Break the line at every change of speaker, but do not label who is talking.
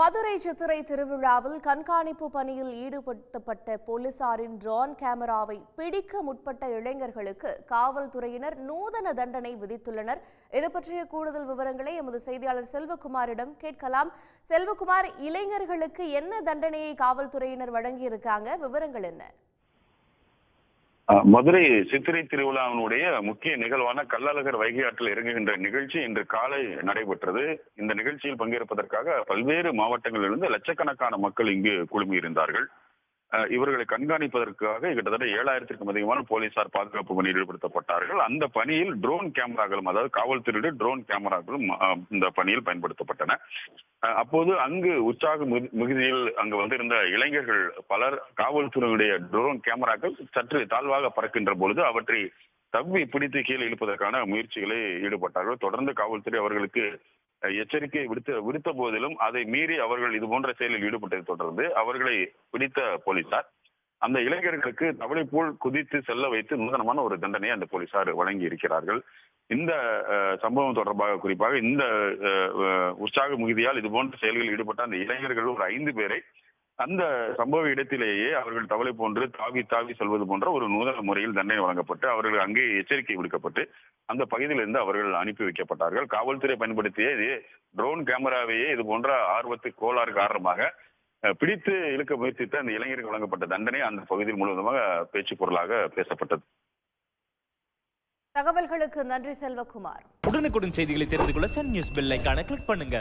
மதுரை சித்திரை திருவிழாவில் கண்காணிப்பு பணியில் ஈடுபடுத்தப்பட்ட போலீசாரின் ட்ரோன் கேமராவை பிடிக்க முற்பட்ட இளைஞர்களுக்கு காவல்துறையினர் நூதன தண்டனை விதித்துள்ளனர். இது பற்றிய கூடுதல் விவரங்களை எமது செய்தியாளர் செல்வகுமாரிடம் கேட்கலாம். செல்வகுமார் இளைஞர்களுக்கு என்ன தண்டனையை காவல்துறையினர் வழங்கியிருக்காங்க? விவரங்கள் என்ன?
மதுரை சித்திரை திருவிழாவினுடைய முக்கிய நிகழ்வான கள்ளழகர் வைகை ஆற்றில் இறங்குகின்ற நிகழ்ச்சி இன்று காலை நடைபெற்றது. இந்த நிகழ்ச்சியில் பங்கேற்பதற்காக பல்வேறு மாவட்டங்களிலிருந்து லட்சக்கணக்கான மக்கள் இங்கு குழுமியிருந்தார்கள். இவர்களை கண்காணிப்பதற்காக கிட்டத்தட்ட ஏழாயிரத்திற்கும் அதிகமான போலீசார் பாதுகாப்பு பணியில் ஈடுபடுத்தப்பட்டார்கள். அந்த பணியில் ட்ரோன் கேமராக்களும் அதாவது காவல்துறையுடைய ட்ரோன் கேமராக்களும் இந்த பணியில் பயன்படுத்தப்பட்டன. அப்போது அங்கு உற்சாக மிகுதியில் அங்கு வந்திருந்த இளைஞர்கள் பலர் காவல்துறையுடைய ட்ரோன் கேமராக்கள் சற்று தாழ்வாக பறக்கின்ற பொழுது அவற்றை தவ்வி பிடித்து கீழே இழுப்பதற்கான முயற்சிகளை ஈடுபட்டார்கள். தொடர்ந்து காவல்துறை அவர்களுக்கு எச்சரிக்கை விடுத்த விடுத்த போதிலும் அதை மீறி அவர்கள் இது போன்ற செயலில் ஈடுபட்டதை தொடர்ந்து அவர்களை பிடித்த போலீசார். அந்த இளைஞர்களுக்கு தவளை போல் குதித்து செல்ல வைத்து நூதனமான ஒரு தண்டனையை அந்த போலீசார் வழங்கி இருக்கிறார்கள் இந்த சம்பவம் தொடர்பாக குறிப்பாக இந்த உற்சாக மிகுதியால் இது போன்ற செயல்களில் ஈடுபட்ட அந்த இளைஞர்கள் ஒரு ஐந்து பேரை அந்த சம்பவ இடத்திலேயே அவர்கள் தவளை போன்று தாவி தாவி செல்வது போன்ற ஒரு நூதன முறையில் தண்டனை வழங்கப்பட்டு அவர்கள் அங்கே எச்சரிக்கை விடுக்கப்பட்டு அந்த பகுதியிலிருந்து அவர்கள் அனுப்பி வைக்கப்பட்டார்கள். காவல்துறை பயன்படுத்திய இது ட்ரோன் கேமராவையே இது போன்ற ஆர்வத்து கோளாறு காரணமாக பிடித்து இழுக்க முயற்சித்த அந்த இளைஞருக்கு வழங்கப்பட்ட தண்டனை அந்த பகுதியில் முழுவதுமாக பேச்சு பொருளாக பேசப்பட்டது.
தகவல்களுக்கு நன்றி செல்வகுமார்.
உடனுக்குடன் செய்திகளை தெரிந்து கொள்ள சன் நியூஸ் பெல் ஐகானை கிளிக் பண்ணுங்க.